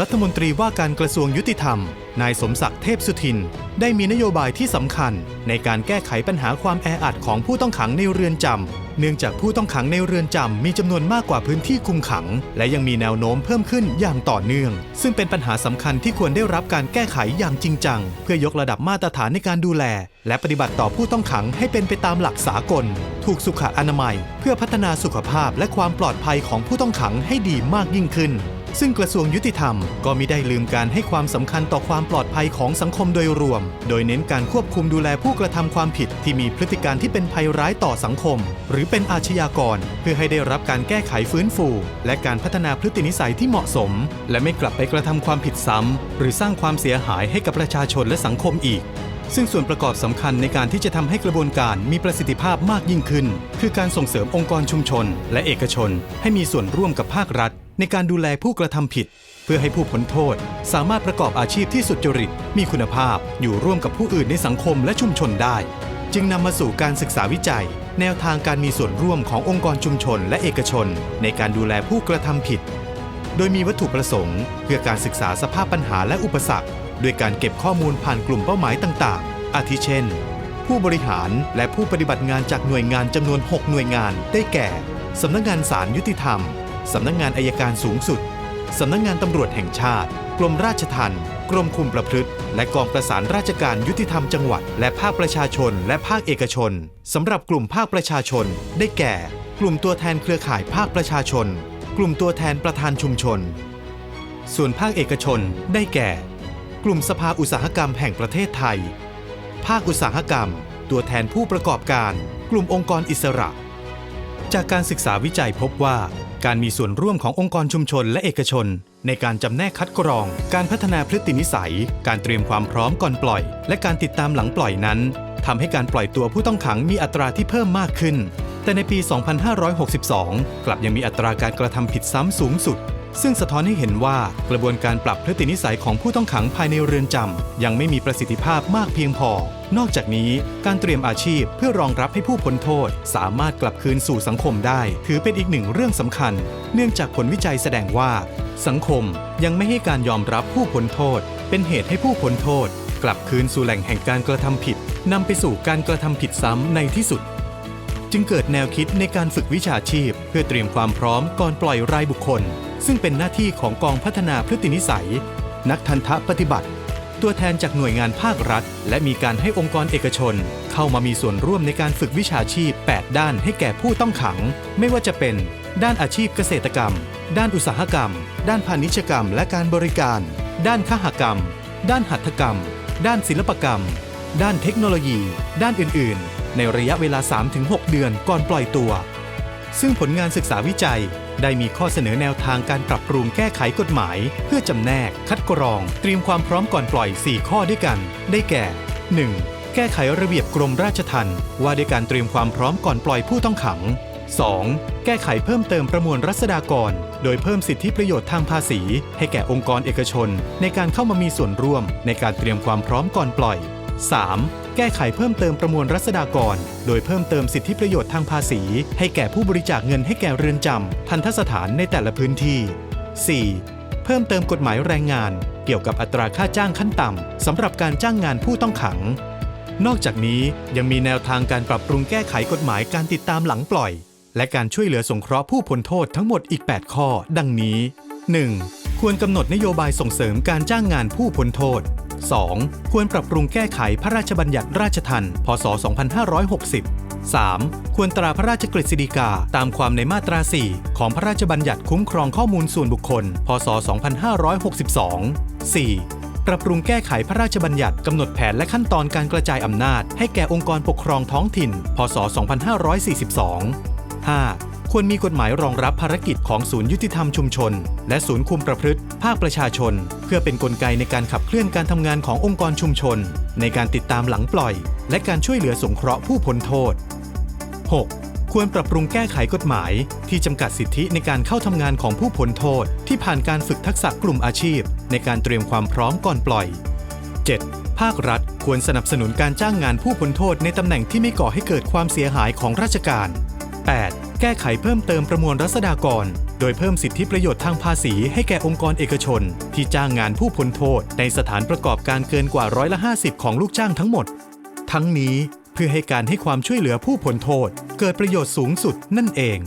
รัฐมนตรีว่าการกระทรวงยุติธรรม นายสมศักดิ์เทพสุทิน ได้มีนโยบายที่สำคัญ ในการแก้ไขปัญหาความแออัดของผู้ต้องขังในเรือนจำ เนื่องจากผู้ต้องขังในเรือนจำมีจำนวนมากกว่าพื้นที่คุมขัง และยังมีแนวโน้มเพิ่มขึ้นอย่างต่อเนื่อง ซึ่งเป็นปัญหาสำคัญที่ควรได้รับการแก้ไขอย่างจริงจัง เพื่อยกระดับมาตรฐานในการดูแล และปฏิบัติต่อผู้ต้องขังให้เป็นไปตามหลักสากล ถูกสุขอนามัย เพื่อพัฒนาสุขภาพและความปลอดภัยของผู้ต้องขังให้ดีมากยิ่งขึ้น ซึ่งกระทรวงยุติธรรมก็มิได้ลืมการให้ความสำคัญต่อความปลอดภัยของสังคมโดยรวม โดยเน้นการควบคุมดูแลผู้กระทำความผิดที่มีพฤติการที่เป็นภัยร้ายต่อสังคม หรือเป็นอาชญากร เพื่อให้ได้รับการแก้ไขฟื้นฟู และการพัฒนาพฤตินิสัยที่เหมาะสม และไม่กลับไปกระทำความผิดซ้ำหรือสร้างความเสียหายให้กับประชาชนและสังคมอีกซึ่งส่วนประกอบสำคัญในการที่จะทำให้กระบวนการมีประสิทธิภาพมากยิ่งขึ้น คือการส่งเสริมองค์กรชุมชน และเอกชน ให้มีส่วนร่วมกับภาครัฐ ในการดูแลผู้กระทำผิด เพื่อให้ผู้พ้นโทษ สามารถประกอบอาชีพที่สุจริต มีคุณภาพอยู่ร่วมกับผู้อื่นในสังคมและชุมชนได้ จึงนำมาสู่การศึกษาวิจัย แนวทางการมีส่วนร่วมขององค์กรชุมชน และเอกชน ในการดูแลผู้กระทำผิด โดยมีวัตถุประสงค์ เพื่อการศึกษาสภาพปัญหาและอุปสรรคด้วยการเก็บข้อมูลผ่านกลุ่มเป้าหมายต่าง ๆ อาทิเช่น ผู้บริหารและผู้ปฏิบัติงานจากหน่วยงานจำนวน 6 หน่วยงาน ได้แก่ สำนักงานศาลยุติธรรม สำนักงานอายการสูงสุด สำนักงานตำรวจแห่งชาติ กรมราชทัณฑ์กรมคุมประพฤติ และกองประสานราชการยุติธรรมจังหวัด และภาคประชาชน และภาคเอกชนสำหรับกลุ่มภาคประชาชน ได้แก่ กลุ่มตัวแทนเครือข่ายภาคประชาชน กลุ่มตัวแทนประธานชุมชน ส่วนภาคเอกชน ได้แก่ กลุ่มสภาอุตสาหกรรมแห่งประเทศไทย ภาคอุตสาหกรรม ตัวแทนผู้ประกอบการ กลุ่มองค์กรอิสระ จากการศึกษาวิจัยพบว่า การมีส่วนร่วมขององค์กรชุมชนและเอกชน ในการจำแนกคัดกรอง การพัฒนาพฤตินิสัย การเตรียมความพร้อมก่อนปล่อย และการติดตามหลังปล่อยนั้นทำให้การปล่อยตัวผู้ต้องขังมีอัตราที่เพิ่มมากขึ้น แต่ในปี 2562 กลับยังมีอัตราการกระทำผิดซ้ำสูงสุด ซึ่งสะท้อนให้เห็นว่ากระบวนการปรับพฤตินิสัยของผู้ต้องขังภายในเรือนจำยังไม่มีประสิทธิภาพมากเพียงพอ นอกจากนี้การเตรียมอาชีพเพื่อรองรับให้ผู้พ้นโทษ สามารถกลับคืนสู่สังคมได้ ถือเป็นอีกหนึ่งเรื่องสำคัญ เนื่องจากผลวิจัยแสดงว่า สังคมยังไม่ให้การยอมรับผู้พ้นโทษ เป็นเหตุให้ผู้พ้นโทษ กลับคืนสู่แหล่งแห่งการกระทำผิดนำไปสู่การกระทำผิดซ้ำในที่สุด จึงเกิดแนวคิดในการฝึกวิชาชีพ เพื่อเตรียมความพร้อมก่อนปล่อยรายบุคคล ซึ่งเป็นหน้าที่ของกองพัฒนาพฤตินิสัย นักทันทะปฏิบัติ ตัวแทนจากหน่วยงานภาครัฐ และมีการให้องค์กรเอกชน เข้ามามีส่วนร่วมในการฝึกวิชาชีพ 8 ด้านให้แก่ผู้ต้องขัง ไม่ว่าจะเป็น ด้านอาชีพเกษตรกรรม ด้านอุตสาหกรรม ด้านพาณิชยกรรม และการบริการ ด้านขหกรรม ด้านหัตถกรรม ด้านศิลปกรรม ด้านเทคโนโลยี ด้านอื่น ๆ ในระยะเวลา 3-6 เดือนก่อนปล่อยตัว ซึ่งผลงานศึกษาวิจัย ได้มีข้อเสนอแนวทางการปรับปรุงแก้ไขกฎหมาย เพื่อจำแนก คัดกรอง เตรียมความพร้อมก่อนปล่อย 4 ข้อด้วยกัน ได้แก่ 1. แก้ไขระเบียบกรมราชทัณฑ์ว่าด้วยการเตรียมความพร้อมก่อนปล่อยผู้ต้องขัง 2. แก้ไขเพิ่มเติมประมวลรัษฎากร โดยเพิ่มสิทธิประโยชน์ทางภาษี ให้แก่องค์กรเอกชน ในการเข้ามามีส่วนร่วมในการเตรียมความพร้อมก่อนปล่อย 3. แก้ไขเพิ่มเติมประมวลรัษฎากร โดยเพิ่มเติมสิทธิประโยชน์ทางภาษี ให้แก่ผู้บริจาคเงินให้แก่เรือนจำทันทสถานในแต่ละพื้นที่ 4. เพิ่มเติมกฎหมายแรงงาน เกี่ยวกับอัตราค่าจ้างขั้นต่ำสำหรับการจ้างงานผู้ต้องขัง นอกจากนี้ยังมีแนวทางการปรับปรุงแก้ไขกฎหมายการติดตามหลังปล่อย และการช่วยเหลือสงเคราะห์ผู้พ้นโทษทั้งหมดอีก 8 ข้อ ดังนี้ 1. ควรกำหนดนโยบายส่งเสริมการจ้างงานผู้พ้นโทษ 2. ควรปรับปรุงแก้ไขพระราชบัญญัติราชทัณฑ์พศ 2560 3. ควรตราพระราชกฤษฎีกา ตามความในมาตรา 4 ของพระราชบัญญัติคุ้มครองข้อมูลส่วนบุคคล พศ 2562 4. ปรับปรุงแก้ไขพระราชบัญญัติกำหนดแผนและขั้นตอนการกระจายอำนาจ ให้แก่องค์กรปกครองท้องถิ่น พศ 2542 5. ควรมีกฎหมายรองรับภารกิจของศูนย์ยุติธรรมชุมชน และศูนย์คุมประพฤติ ภาคประชาชน เพื่อเป็นนกลไกในการขับเคลื่อนการทำงานขององค์กรชุมชน ในการติดตามหลังปล่อย และการช่วยเหลือสงเคราะห์ผู้พ้นโทษ 6. ควรปรับปรุงแก้ไขกฎหมาย ที่จำกัดสิทธิในการเข้าทำงานของผู้พ้นโทษ ที่ผ่านการฝึกทักษะกลุ่มอาชีพ ในการเตรียมความพร้อมก่อนปล่อย 7. ภาครัฐควรสนับสนุนการจ้างงานผู้พ้นโทษในตำแหน่งที่ไม่ก่อให้เกิดความเสียหายของราชการ 8. แก้ไขเพิ่มเติมประมวลรัษฎากร โดยเพิ่มสิทธิประโยชน์ทางภาษีให้แก่องค์กรเอกชน ที่จ้างงานผู้พ้นโทษ ในสถานประกอบการเกินกว่าร้อยละ50 ของลูกจ้างทั้งหมด ทั้งนี้เพื่อให้การให้ความช่วยเหลือผู้พ้นโทษ เกิดประโยชน์สูงสุดนั่นเอง